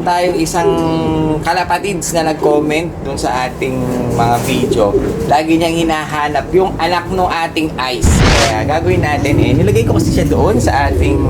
meron tayong isang kalapatids na nag-comment dun sa ating mga video. Lagi niyang hinahanap yung anak ng ating ice. Kaya gagawin natin eh, nilagay ko kasi siya doon sa ating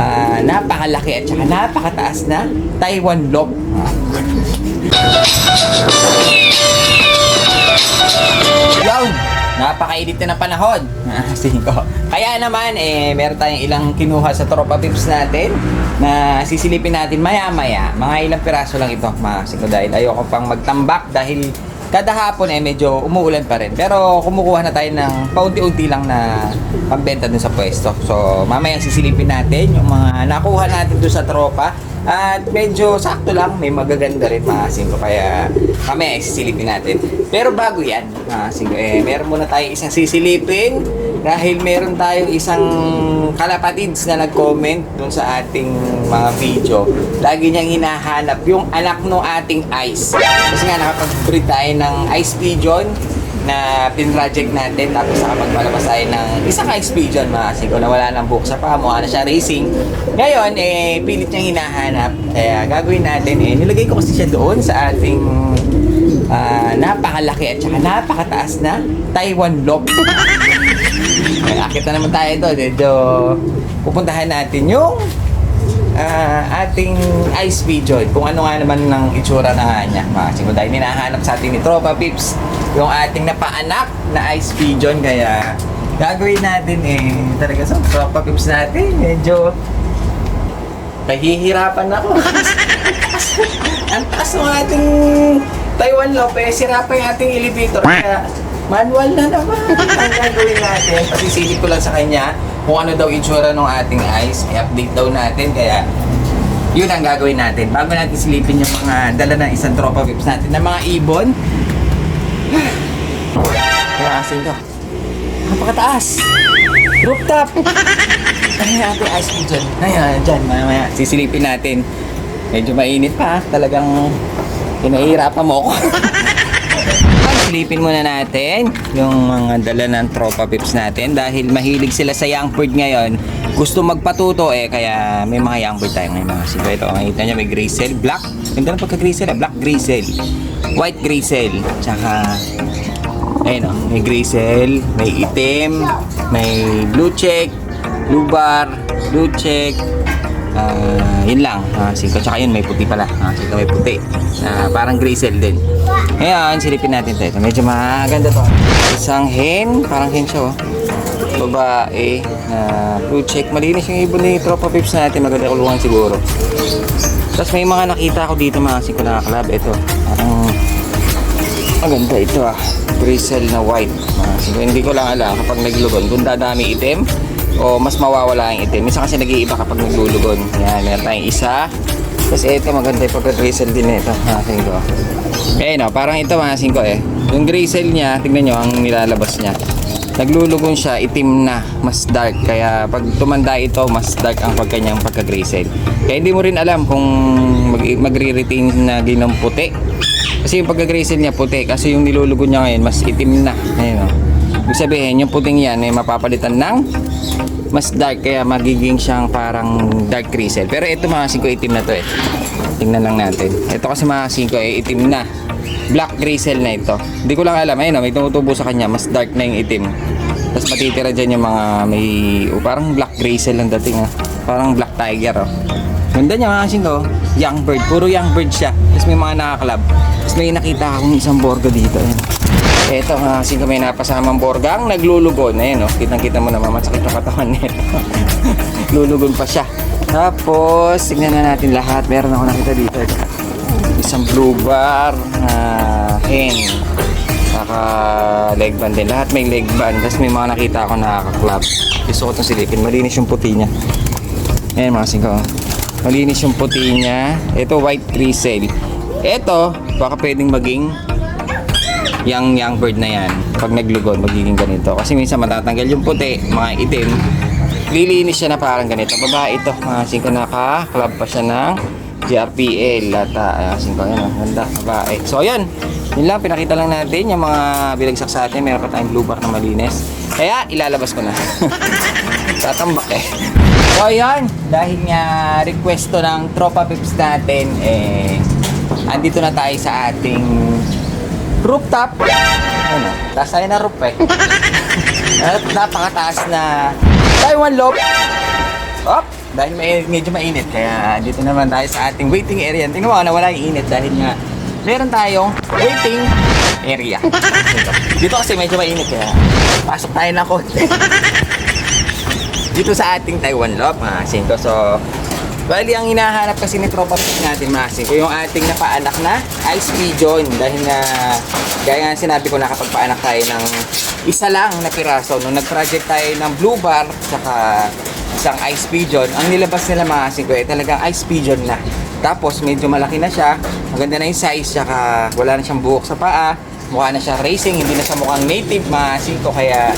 ah, napakalaki at saka napakataas na Taiwan lock. Yun! Napakainit na ng panahon. Tingin ko. Kaya naman, eh, meron tayong ilang kinuha sa tropa pips natin na sisilipin natin maya-maya. Mga ilang piraso lang ito, mga siko, dahil ayoko pang magtambak dahil kada hapon eh medyo umuulan pa rin. Pero kumukuha na tayo ng paunti-unti lang na pambenta dun sa pwesto. So, mamaya sisilipin natin yung mga nakuha natin dun sa tropa. At medyo sakto lang, may magaganda rin mga singko. Kaya mamaya sisilipin natin. Pero bago yan, mga singko, eh, meron muna tayo isang sisilipin. Dahil meron tayong isang kalapatids na nag-comment dun sa ating mga video. Lagi niyang hinahanap yung anak ng ating ice. Kasi nga nakapag-breed tayo ng ice pigeon na pin-project natin tapos nakapagpalabas tayo ng isang pigeon mga singko na wala nang buhok sa paa mukha siya racing. Ngayon eh pilit niyang hinahanap kaya gagawin natin eh nilagay ko kasi siya doon sa ating ah, napakalaki at saka napakataas na Taiwan lock Ay, akit na naman tayo doon medyo pupuntahan natin yung ah, ating ice pigeon kung ano nga naman ng itsura na nga niya mga singko dahil hinahanap sa ating ni Tropa Pips yung ating napaanak na ice pigeon kaya gagawin natin eh. Talaga sa Tropa Pips natin. Medyo nahihirapan ako. Ang taas ng ating Taiwan Lopez sira pa yung ating elevator kaya manual na naman ang gagawin natin. Pasisilip ko lang sa kanya kung ano daw itsura ng ating ice. I-update daw natin kaya yun ang gagawin natin. Bago natin silipin yung mga dala ng isang tropa vips natin na mga ibon kaya asin to. Napakataas. Rooftop. Ay ating ice pigeon ayan dyan maya maya sisilipin natin. Medyo mainit pa. Talagang pinahihirapan mo ako. Silipin muna natin yung mga dala ng tropa pips natin dahil mahilig sila sa young bird ngayon. Gusto magpatuto eh kaya may mga young bird tayo ngayon mga sigo ito makita nyo may grizzle black. Ganda ng pagka grizzle black grizzle white grizzle tsaka ayun o may grizzle may itim may blue check blue bar blue check Ah, yun lang. Ah, singko. Tsaka yun, may puti pala. Ah, singko may puti. Na parang grizzle din. Ngayon, silipin natin ito. ito. Medyo maganda to. Isang hen. Parang hen siya, oh. Babae. Na blue check. Malinis yung ibon ni Tropa Pips natin. Maganda kulungan siguro. Tapos may mga nakita ako dito mga singko na club. Ito. Parang maganda ito ah. Grizzle na white. Mga singko. Hindi ko lang alam kapag naglugon. Kung dadami itim o mas mawawala ang itim. Minsan kasi nag-iiba kapag naglulugon. Yan, meron tayong isa. Tapos ito, maganda yung pagka-drizzle din ito. Haking ko. Eh, no, parang ito mga ko eh. Yung drizzle niya, tignan nyo ang nilalabas niya. Naglulugon siya, itim na, mas dark. Kaya pag tumanda ito, mas dark ang pagkanyang pagka-grizzle. Kaya hindi mo rin alam kung mag- magre-retain na din ng puti. Kasi yung pagka-grizzle niya puti, kasi yung nilulugon niya ngayon, mas itim na. Ayun, no. Ibig sabihin, yung puting yan ay mapapalitan ng mas dark kaya magiging siyang parang dark grizzle. Pero ito mga 5 itim na to eh. Tingnan lang natin. Ito kasi mga 5 eh itim na. Black grizzle na ito. Hindi ko lang alam. Ayun oh, may tumutubo sa kanya. Mas dark na yung itim. Tapos matitira dyan yung mga may oh, parang black grizzle ang dating ah. Parang black tiger oh. Ganda niya mga 5 Young bird. Puro young bird siya. Tapos may mga nakaklab. Tapos may nakita akong isang borgo dito. Ayun. Ito nga, kasi may napasamang borgang naglulugon. Ayan, oh. Kitang-kita mo naman, masakit yung katawan nito. Lulugon pa siya. Tapos, tignan na natin lahat. Meron ako nakita dito. Isang blue bar na hen. Saka leg band din. Lahat may leg band. Tapos may mga nakita ako nakaka-club. Gusto ko itong silipin. Malinis yung puti niya. Ayan mga singko. Oh. Malinis yung puti niya. Ito white grizzle. Ito, baka pwedeng maging yung young bird na yan, pag naglugon, magiging ganito. Kasi minsan matatanggal yung puti, mga itim, lilinis siya na parang ganito. Babae ito, mga singko naka-club pa siya ng GRPL. Lata, uh, singko yan, ang ganda, babae. So, yan. Yun lang, pinakita lang natin yung mga bilagsak sa atin. Meron pa tayong blue bar na malinis. Kaya, ilalabas ko na. Tatambak eh. So ayun, dahil nga request to ng tropa pips natin, eh, andito na tayo sa ating rooftop. Ano, taas tayo na roof eh. At napakataas na Taiwan Loft. Op, dahil may, medyo mainit, kaya dito naman tayo sa ating waiting area. Tingnan mo, nawala yung init dahil nga meron tayong waiting area. Dito kasi medyo mainit, kaya pasok tayo ng konti. dito sa ating Taiwan Loft, mga singko. So, bali ang hinahanap kasi ni Tropa Pick natin, mga singko, yung ating napaanak na ice pigeon. Dahil nga, gaya nga sinabi ko, nakapagpaanak tayo ng isa lang na piraso. Nung nag-project tayo ng blue bar, saka isang ice pigeon, ang nilabas nila mga singko, eh, talagang ice pigeon na. Tapos, medyo malaki na siya, maganda na yung size, saka wala na siyang buhok sa paa, mukha na siya racing, hindi na siya mukhang native, mga singko, kaya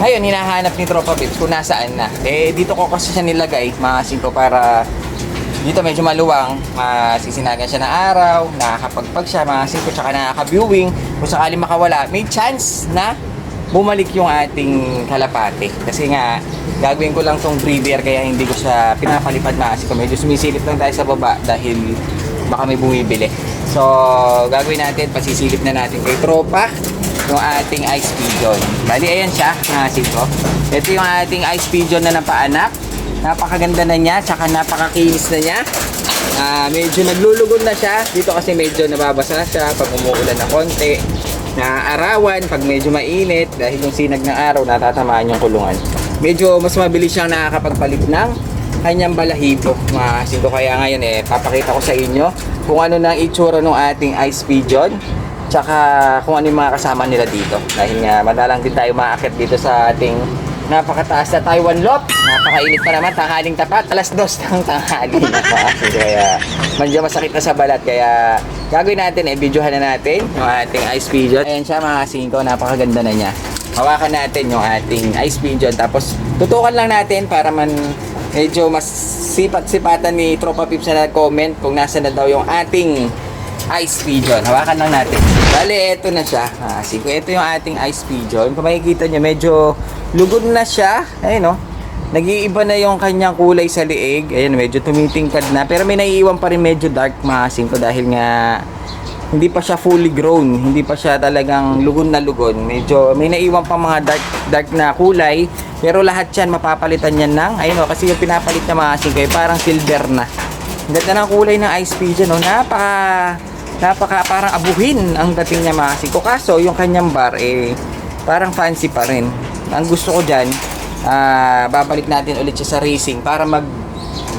ngayon, hinahanap ni Tropa Pips kung nasaan na. Eh, dito ko kasi siya nilagay, mga singko, para dito medyo maluwang, masisinagan siya ng araw, nakakapagpag siya, mga singko, tsaka nakaka-viewing. Kung sakali makawala, may chance na bumalik yung ating kalapate. Kasi nga, gagawin ko lang tong breeder, kaya hindi ko siya pinapalipad mga singko. Medyo sumisilip lang tayo sa baba dahil baka may bumibili. So, gagawin natin, pasisilip na natin kay Tropa yung ating ice pigeon. Bali, ayan siya, mga singko. Ito yung ating ice pigeon na napaanak. Napakaganda na niya, tsaka napakakinis na niya. Ah, medyo naglulugon na siya. Dito kasi medyo nababasa siya pag umuulan na konti. Na arawan, pag medyo mainit, dahil yung sinag ng araw, natatamaan yung kulungan. Medyo mas mabilis siyang nakakapagpalit ng kanyang balahibo. Mga singko, kaya ngayon eh, papakita ko sa inyo kung ano na itsura ng ating ice pigeon tsaka kung ano yung mga kasama nila dito. Dahil nga madalang din tayo maakit dito sa ating napakataas na Taiwan Lot. Napakainit pa naman, tanghaling tapat, alas dos ng tanghali na. Kaya medyo masakit na sa balat. Kaya gagawin natin, eh, videohan na natin yung ating ice pigeon. Ayan siya mga singko, napakaganda na niya. Hawakan natin yung ating ice pigeon. Tapos tutukan lang natin para man medyo mas sipat-sipatan ni Tropa Pips na nag-comment kung nasa na daw yung ating ice pigeon. Hawakan lang natin. Bale, ito na siya. Ah, sige, ito yung ating ice pigeon. Kung makikita nyo, medyo lugod na siya. Ayun, no? Nag-iiba na yung kanyang kulay sa liig. Ayun, medyo tumitingkad na. Pero may naiiwan pa rin medyo dark mga singko dahil nga hindi pa siya fully grown. Hindi pa siya talagang lugon na lugon. Medyo may naiwan pa mga dark dark na kulay. Pero lahat yan mapapalitan yan ng, ayun o, kasi yung pinapalit na mga singko, eh, parang silver na. Ganda ng kulay ng ice pigeon, no? Napaka, napaka parang abuhin ang dating niya mga singko. Kaso, yung kanyang bar, eh, parang fancy pa rin. Ang gusto ko dyan, ah, babalik natin ulit siya sa racing para mag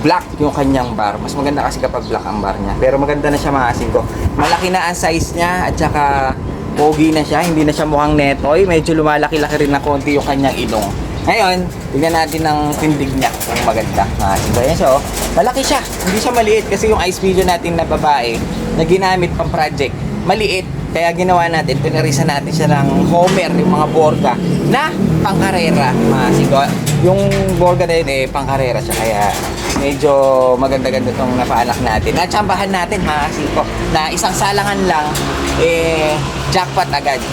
black yung kanyang bar. Mas maganda kasi kapag black ang bar niya. Pero maganda na siya mga singko. Malaki na ang size niya at saka pogi na siya. Hindi na siya mukhang netoy. Medyo lumalaki-laki rin na konti yung kanyang ilong. Ngayon, tingnan natin ang tindig niya kung maganda. Mga singko. Yan siya oh. Malaki siya. Hindi siya maliit kasi yung ice pigeon natin na babae na ginamit pang project. Maliit. Kaya ginawa natin, pinarisa natin siya ng Homer, yung mga borga, na pangkarera, mga singko. Yung borga na yun, eh, pangkarera siya. Kaya medyo maganda-ganda itong napaanak natin. Natsambahan natin, mga singko, na isang salangan lang, eh, jackpot agad.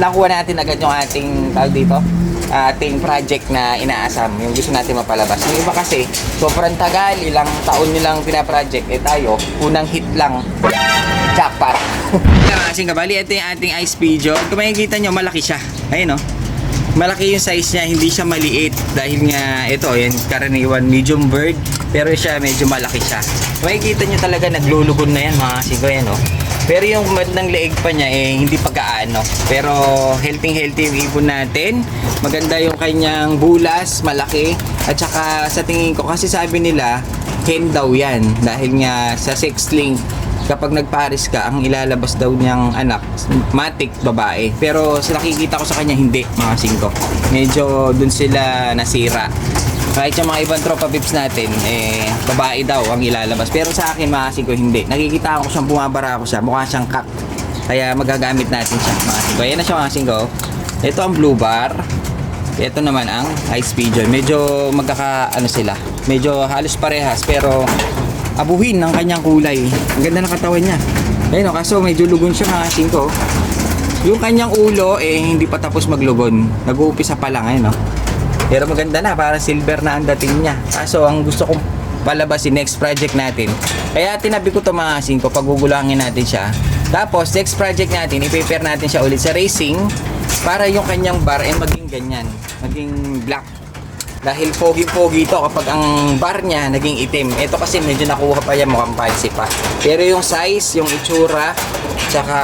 Nakuha natin agad yung ating, tawag dito, ating project na inaasam, yung gusto natin mapalabas. Yung iba kasi, sobrang tagal, ilang taon nilang pinaproject, eh tayo, unang hit lang, jackpot. Kasing kabali, ito yung ating ice pigeon. Kung makikita nyo, malaki siya. Ayun no. Malaki yung size niya, hindi siya maliit. Dahil nga, ito, yan, karaniwan medium bird. Pero siya, medyo malaki siya. Makikita nyo talaga, naglulugon na yan, mga sigo yan, no. Pero yung bandang leeg pa niya, eh, hindi pa gaano. Pero healthy-healthy yung ibon natin. Maganda yung kanyang bulas, malaki. At saka sa tingin ko, kasi sabi nila, hen daw yan. Dahil nga sa sex link, kapag nagparis ka, ang ilalabas daw niyang anak, matik, babae. Pero sa nakikita ko sa kanya, hindi, mga singko. Medyo dun sila nasira. Kahit yung mga ibang tropa pips natin, eh, babae daw ang ilalabas. Pero sa akin, mga singko, hindi. Nakikita ko siyang bumabara ako siya, mukha siyang kak. Kaya magagamit natin siya, mga singko. Ayan na siya, mga singko. Ito ang blue bar. Ito naman ang ice pigeon. Medyo magkaka, ano sila, medyo halos parehas, pero abuhin ng kanyang kulay. Ang ganda ng katawan niya. Ayun, oh, kaso medyo lugon siya mga singko. Yung kanyang ulo, eh, hindi pa tapos maglugon. Nag-uumpisa pa lang, ayun, oh. Pero maganda na, parang silver na ang dating niya. Kaso ang gusto kong palabasin next project natin. Kaya tinabi ko to mga asin ko, pagugulangin natin siya. Tapos next project natin, i-prepare natin siya ulit sa racing para yung kanyang bar ay maging ganyan, maging black. Dahil pogi-pogi ito kapag ang bar niya naging itim. Ito kasi medyo nakuha pa yan mukhang fancy pa. Pero yung size, yung itsura, tsaka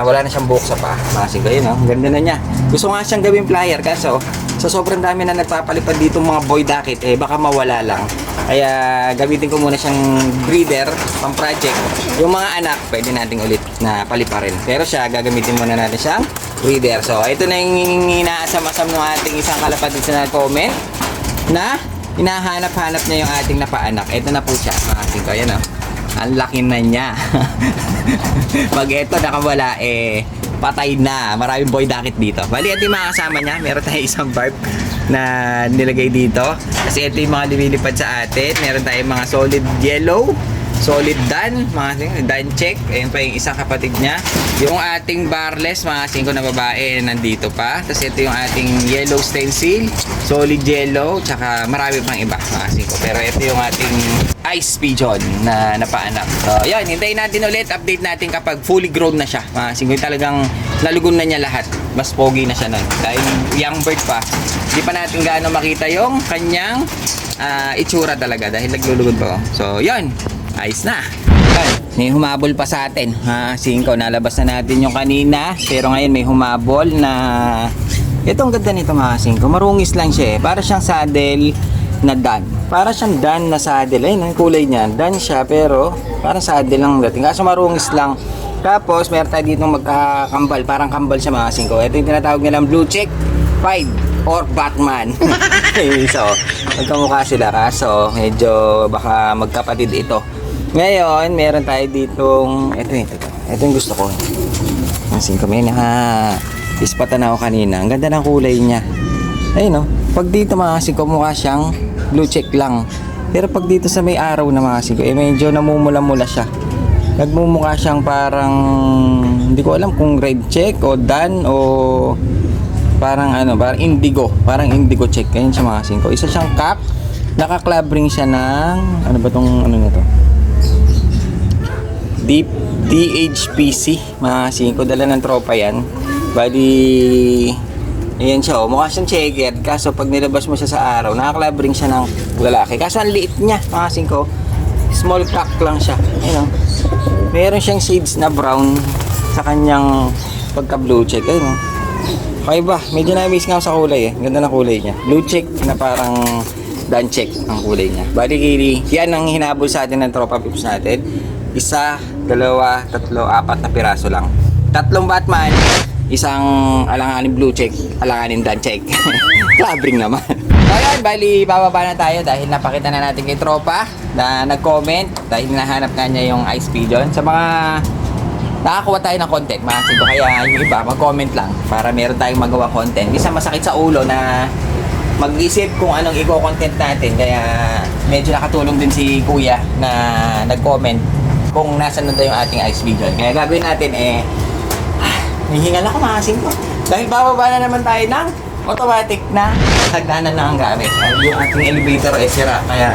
wala na siyang buhok sa pa. Masin ko yun, oh. Ang ganda na niya. Gusto nga siyang gawing flyer kaso sa sobrang dami na nagpapalipad dito mga boy dakit, eh baka mawala lang. Kaya gamitin ko muna siyang breeder, pang project. Yung mga anak, pwede nating ulit na paliparin. Pero siya, gagamitin muna natin siyang breeder. So, ito na yung inaasam-asam ng ating isang kalapatid sa comment na hinahanap-hanap niya yung ating napaanak. Ito na po siya, mga ko. Ayan o. Ang laki na niya. Pag ito nakawala, eh, patay na. Maraming boy dakit dito. Bali, ito yung mga kasama niya. Meron tayong isang barb na nilagay dito. Kasi ito yung mga lumilipad sa atin. Meron tayong mga solid yellow, solid dan, mga dan check. Ayun pa yung isang kapatid niya. Yung ating barless, mga singko na babae, nandito pa. Tapos ito yung ating yellow stencil, solid yellow, tsaka marami pang iba, mga singko. Pero ito yung ating ice pigeon na napaanak. So, yan, hintayin natin ulit. Update natin kapag fully grown na siya. Mga singko, yung talagang nalugon na niya lahat. Mas pogi na siya nun. Dahil young bird pa. Hindi pa natin gaano makita yung kanyang ah, itsura talaga dahil naglulugod pa. So, yan. Ayos na. May humabol pa sa atin. Ha, singko, nalabas na natin yung kanina. Pero ngayon may humabol na... Ito ang ganda nito mga singko. Marungis lang siya eh. Para siyang saddle na dan. Para siyang dan na saddle. Ayun, ang kulay niya. Dan siya pero parang saddle lang ang dating. Kaso marungis lang. Tapos meron tayo dito magkakambal. Parang kambal siya mga singko. Ito yung tinatawag nilang blue check. Pied or Batman. so, magkamukha sila kaso medyo baka magkapatid ito. Ngayon, meron tayo ditong ito ito ito. Ito yung gusto ko. Ang singko may naka ispatan ako kanina. Ang ganda ng kulay niya. Ayun no. Pag dito mga singko mukha siyang blue check lang. Pero pag dito sa may araw na mga singko, eh medyo namumula-mula siya. Nagmumukha siyang parang hindi ko alam kung red check o dan o parang ano, parang indigo. Parang indigo check. Ayun siya mga singko. Isa siyang cap. Naka-club ring siya ng ano ba tong ano na to? Deep DHPC mga singko dala ng tropa yan bali ayan siya oh mukha siyang checker kaso pag nilabas mo siya sa araw nakaklabring siya ng lalaki kaso ang liit niya mga singko small crack lang siya ayun oh meron siyang shades na brown sa kanyang pagka blue check ayun oh Okay ba? Medyo na-miss nga sa kulay eh. Ganda ng kulay niya. Blue check na parang dan check ang kulay niya. Bali, yan ang hinabol sa atin ng tropa pips natin. Isa, dalawa, tatlo, apat na piraso lang. Tatlong Batman, isang alanganin blue check, alanganin dan check. Labring naman. So ayan, bali, bababa na tayo dahil napakita na natin kay tropa na nag-comment dahil nahanap nga niya yung ice pigeon. Sa mga nakakuha tayo ng content, mga singko. Kaya yung iba, mag-comment lang para meron tayong magawa content. Bisa masakit sa ulo na mag-isip kung anong i-content natin. Kaya medyo nakatulong din si Kuya na nag-comment kung nasan na yung ating ice video. Kaya gagawin natin eh, ah, hihingal ako mga singko. Dahil bababa na naman tayo ng automatic na hagdanan lang ang gamit. Ay, Yung ating elevator ay sira. Kaya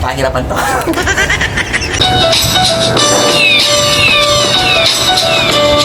pahirapan to.